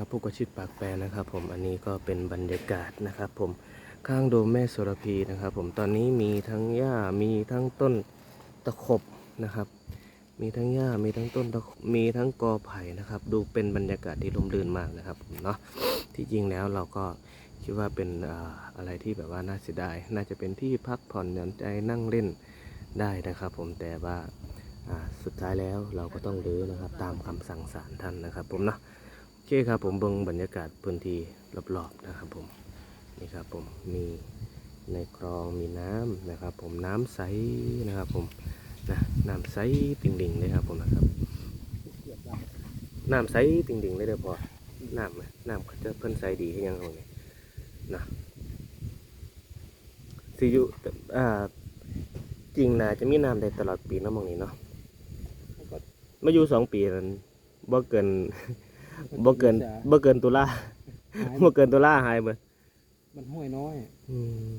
ครับผู้กระชิดปากแปรนะครับ ผมอันนี้ก็เป็นบรรยากาศนะครับ ผมข้างโดมแม่โสระพีนะครับ ผมตอนนี้มีทั้งหญ้ามีทั้งต้นตะขบนะครับ มีทั้งหญ้ามีทั้งต้นตะขบมีทั้งกอไผ่นะครับ ดูเป็นบรรยากาศที่ร่มรื่นมากนะครับผมเนาะที่จริงแล้วเราก็คิดว่าเป็นอะไรที่แบบว่าน่าเสียดายน่าจะเป็นที่พักผ่อนหย่อนใจนั่งเล่นได้นะครับ ผมแต่ว่าสุดท้ายแล้วเราก็ต้องรื้อนะครับ ตามคำสั่งศาลท่านนะครับ ผมเนาะ เคครับผมเบิ่งบรรยากาศพื้นที่รอบๆนะครับผมนี่ครับผมมีในคลองมีน้ำนะครับ ผมน้ำใสนะครับผมนะน้ำใสติ่งๆเลยครับผมนะครับน้ำใสติ่งๆเลยเด้อพอน้ำน้ำเขาจะเพิ่นใสดีให้ยังเอาเนี่ยนะสิอยู่อ่าจริงนะจะมีน้ำได้ตลอดปีนะมองนี้เนาะมาอยู่สองปีนั้นบ่เกิน บ่เกินบ่เกินตุลาบ่เกินตุลาหายเบิดมันห้วยน้อยอืม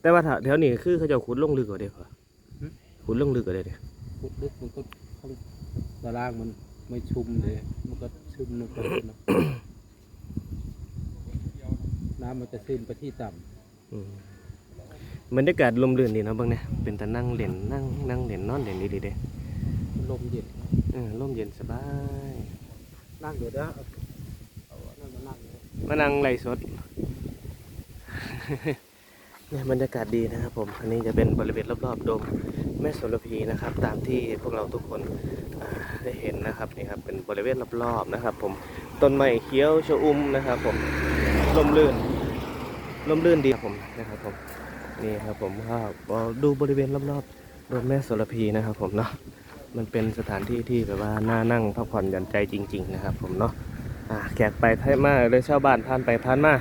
แต่ว่าถ้าแถวนี้คือเขาเจะขุดลงลึกกว่าเด้อหึ ขุดลงลึกกว่าเด้อเนี่ยขุดลึกมันก็เขาตารางมันไม่ชุ่มเลย มันก็ซึมลงไปเนาะน้ำมันจะซึมไปที่ต่อืมบรรยากาศลมรื่นดีเนาะเบิ่งเนี่ยเป็นตานั่งเล่นนั่งนั่งเล่นนอนเล่นดีๆเด้ำลมเย็นเออลมเย็นสบาย นั่งอยู่เด้อเอาเอานั่นมานั่งอยู่มานั่งไล่สด เนี่ยบรรยากาศดีนะครับผม อันนี้จะเป็นบริเวณรอบๆโดมแม่โสระพีนะครับ ตามที่พวกเราทุกคนอ่าได้เห็นนะครับนี่ครับเป็นบริเวณรอบๆนะครับ ผมต้นไม้เขียวชอุ่มนะครับผมลมลื่นลมลื่นดีครับผมนะครับผมนี่ครับผมก็ดูบริเวณรอบๆโดมแม่โสระพีนะครับผมเนาะ มันเป็นสถานที่ที่แบบว่าน่านั่งพักผ่อนหย่อนใจจริง ๆ นะครับ ผมเนาะอ่าแขกไปไทยมาเลยชาวบ้านผ่านไปผ่านมา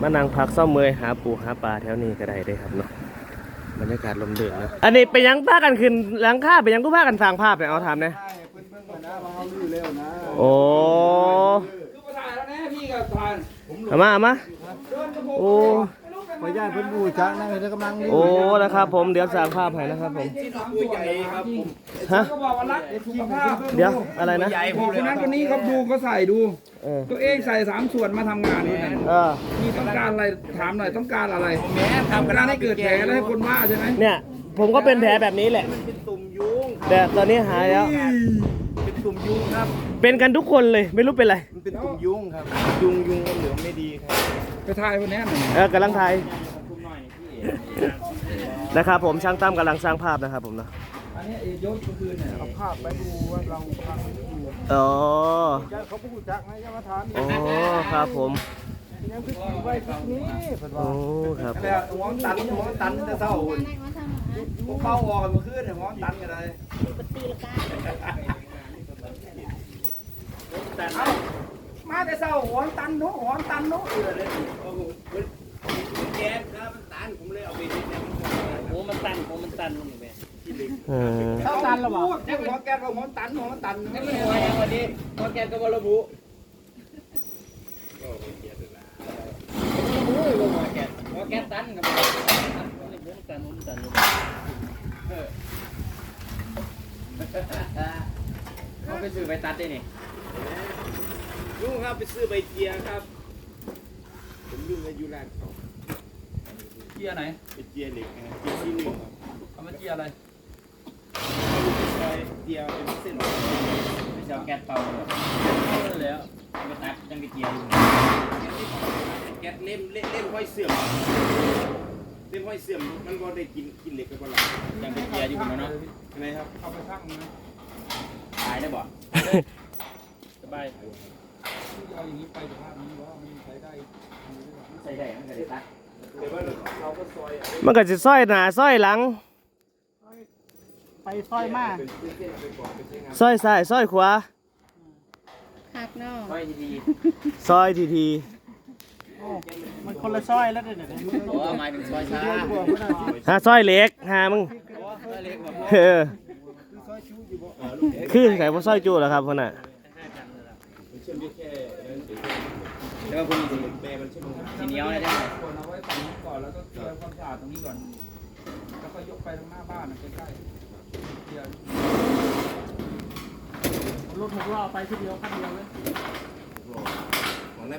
มานั่งพักเศร้าเมอยหาปูหาปลาแถวนี้ก็ได้เด้ครับเนาะบรรยากาศลมเดือดนะอันนี้ไปยังพากันขึ้นหลังคาไปยังก็พากันสร้างภาพเนี่ยเอาถามเนี่ยใช่เพิ่นเบิ่งก่อนนะว่าเขาลื้อเร็วนะโอ้คือประธานแล้วนะพี่กับทานเอามาเอามาโอ้ พญาติเพิ่นบูจักนะเพิ่นกำลังลื้โอ้นะครับ ผมเดี๋ยวสร้างภาพให้นะครับผมที่น้องตัวใหญ่ครับผมฮะก็บอกว่ารักสุขภาพเดี๋ยวอะไรนะบอกคนนั้นคนนี้ครับดูก็ใส่ดู เออตัวเองใส่สามส่วนมาทำงานนี่นะเออมีต้องการอะไรถามหน่อยต้องการอะไรแม้ทำการให้เกิดแผลแล้วให้คนว่าใช่ไหมเนี่ย ผมก็เป็นแผลแบบนี้แหละ เป็นตุ่มยุงแต่ตอนนี้หายแล้ว เป็นตุ่มยุงครับ เป็นกันทุกคนเลยไม่รู้เป็นไรมันเป็นตุ่มยุงครับ ยุงยุงก็เหลืองไม่ดีครับไปทายคนนี้หน่อยเออกำลังถ่ายนะครับผมช่างตั้มกำลังสร้างภาพนะครับผมเนาะอันนี้ยศก็คือเนี่ยเอาภาพไปดูว่าเรากำลังอยู่อ๋อเขาพูดจักนะยมาทานอ๋อครับผมยังคือไว้ที่นี้เพิ่นว่าโอ้ครับแล้วหัวมันตันหัวมันตันจะเศร้าหุ่นผมเป้าออกเมื่อคืนเนี่ยหัวมันตันกันเลย เอ้ามาแต่เศร้าหัวมันตันเนาะหัวมันตันเนาะเออเลยแกนครับมันตันผมเลยเอาไปดิเนี่ยโอ้มันตันโอ้มันตันลงไปเออเท่าตันหรอวะแกหัวแกนว่าหัวมันตันหัวมันตันนี่มันหัวยังวันนี้หัวแกนก็บระบุหัวแกนตันกับมันตันมันตัน เขาไปซื้อใบตัดได้นี่ลุงครับไปซื้อใบเกียร์ครับ ผมยุ่งอายุร้านเขาเกียร์ไหนเป็นเจียร์เหล็กนะเจียร์ที่หนึ่งครับเอามาเกียร์อะไรซอยเจียร์เป็นเส้นไปเช่าแก๊สเป่าเลยแล้วไปตัดยังไปเกียร์อยู่แก๊สเล่มเล่มเล่มห้อยเสื่อมเล่มห้อยเสื่อมมันก็ได้กินกินเหล็กกับปลายังไปเกียร์อยู่ผมเนาะอะไรครับเอาไปชั่งนะขายได้บ่สบายเอาอย่างนี้ไปสภาพนี้ว่ามันใช้ได้ใส่ได้มันก็ได้ตัดแต่ว่าเราก็ซอยมันก็จะซ้อยหน้าซ้อยหลัง ไปซอยมาเป็นเส้นๆไปก่อนเป็นเส้นงานซ้อยซ้ายซ้อยขวาคักเนาะไว้ดีซ้อยทีทีมันคนละซอยแล้วเดี๋ยวนี้ๆโอ้หมายถึงซอยช้าหาซ้อยเหล็กหามึงเล็กแบบเออ คือใส่บ่ซอยจู้แล้วครับพ่นน่ะแล้วก็คุณแม่มันชื่อมกันสีเนี้ยวนะจ๊ะก่อนเอาไว้ฝั่งนี้ก่อนแล้วก็เคลียร์ความสะอาดตรงนี้ก่อน แล้วก็ยกไปตรงหน้าบ้านใกล้ๆเคลียร์รถหกล้อไปทีเดียวคันเดียวเลยรอ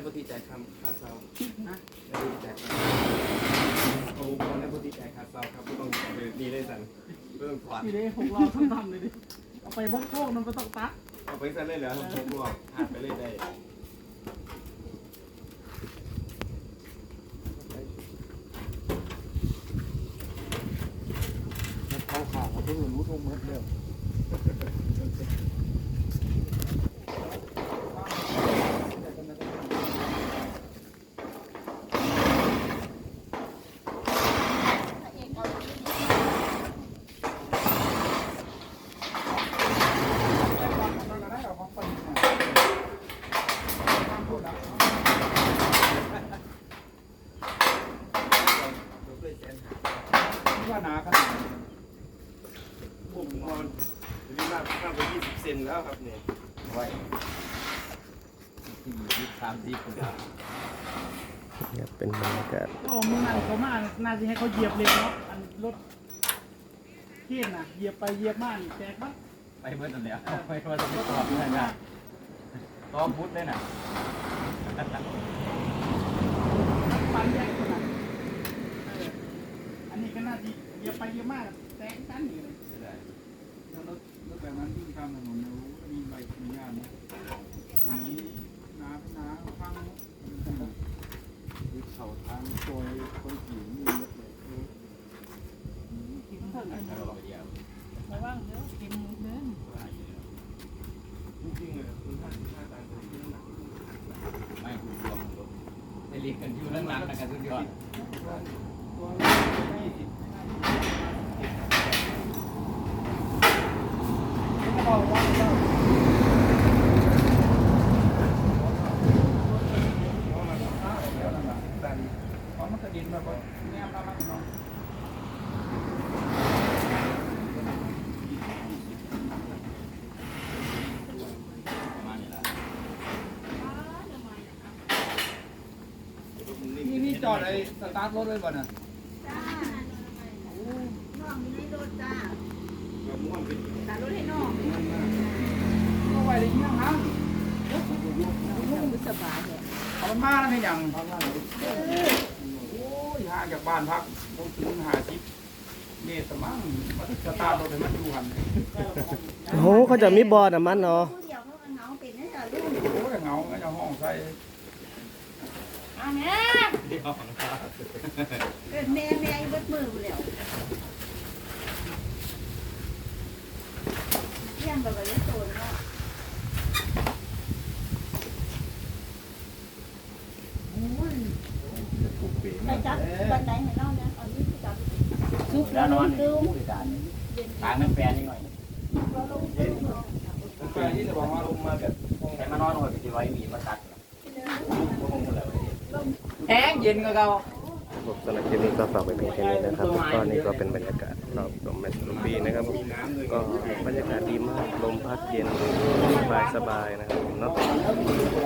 ปฏิจ่ายคำค่าเช่านะปฏิจ่ายค่าโอ้โหคนได้ปฏิจ่ายค่าเช่าครับไม่ต้องเดินนี่ได้สั่นไม่ต้องถอดทีนี้หกล้อทั้งทำเลยดิ ไปบดโคกมันก็ต้องตักเอาไปสั่นเลยเหรอผมบวกหาไปเลยได้เขาขาดเขาเพิ่งรู้ทุ่งมืดเดียว ว่าหนาขนาดผมนอนทีนี้มากมากกว่า20เซนแล้วครับเนี่ยไว้ที่สามสิบคนเนี่ยเป็นบรรยากาศโอ้มึงนั่นเขามาน่าจะให้เขาเหยียบเลยเนาะอันรถเที่ยนน่ะเหยียบไปเหยียบมานี่แตกมั้งไปเบิดนั่นแหละไปว่าจะไม่ตอบเลยนะต้องพุทธเลยนะปันแยกขนาดเออ อันนี้ก็น่าจะเหยียบไปเหยียบมากแตกกันอยู่เลยถ้ารถรถแบบนั้นที่ทำถนนรู้มีใบอนุญาตนะนี้น้ำน้ำฟังเขาทางโดยคนขี่มีรถเลยกินเท่าไร่ระวังเดี๋ยวกินเดินจริงๆเลยคุณท่านท่าทางคนที่น้ำหนักไม่คุณรวมรถไปเรียกกันอยู่นั่งรานกันสุดยอดก็บอกว่าเจ้าเพราะมันกระดิ่งแบบว่าแนมแล้วมันเนาะประมาณนี้แหละนี่นี่จอดไอ้สตาร์ทรถไว้บ่น่ะ จ้าน้องอยู่ในรถจ้า แบบม่วนเป็น ตารถให้น้อง ก็ไว้เลยยังฮะ นุ่มสบายเลย เอา มันมาแล้วไม่ยังโอ้ยห่างจากบ้านพักบนถึงหาชิปเมตรสมั่งมันสตาร์ทรถให้มันดูหันโอ้โหเขาจะมีบอร์ดน้ำมันเนาะผู้เดียวเขาก็เหงาเป็นนั่นจ้ะลูกโอ้ยเหงาไงจะห้องใส่อะแม่เกิดแม่แม่เบิดมือไปแล้วเลี้ยงแบบว่าเลี้ยงโตเนา ไปจับบันไดให้น้องนะเอานี้ไปจับซุปแล้วนอนซึมทางนั้นแฟนนิดหน่อยแฟนที่จะบอกว่าลงมาแบบแต่มานอนหน่อยไปที่ไว้มีมาตัดแห้งเย็นก็เขาผมสำหรับคลิปนี้ก็ฝากไว้เพียงแค่นี้นะครับก็นี่ก็เป็นบรรยากาศรอบดมแมสลูปีนะครับมีน้ำเลยก็บรรยากาศดีมากลมพัดเย็นสบายสบายๆนะครับผมเนาะ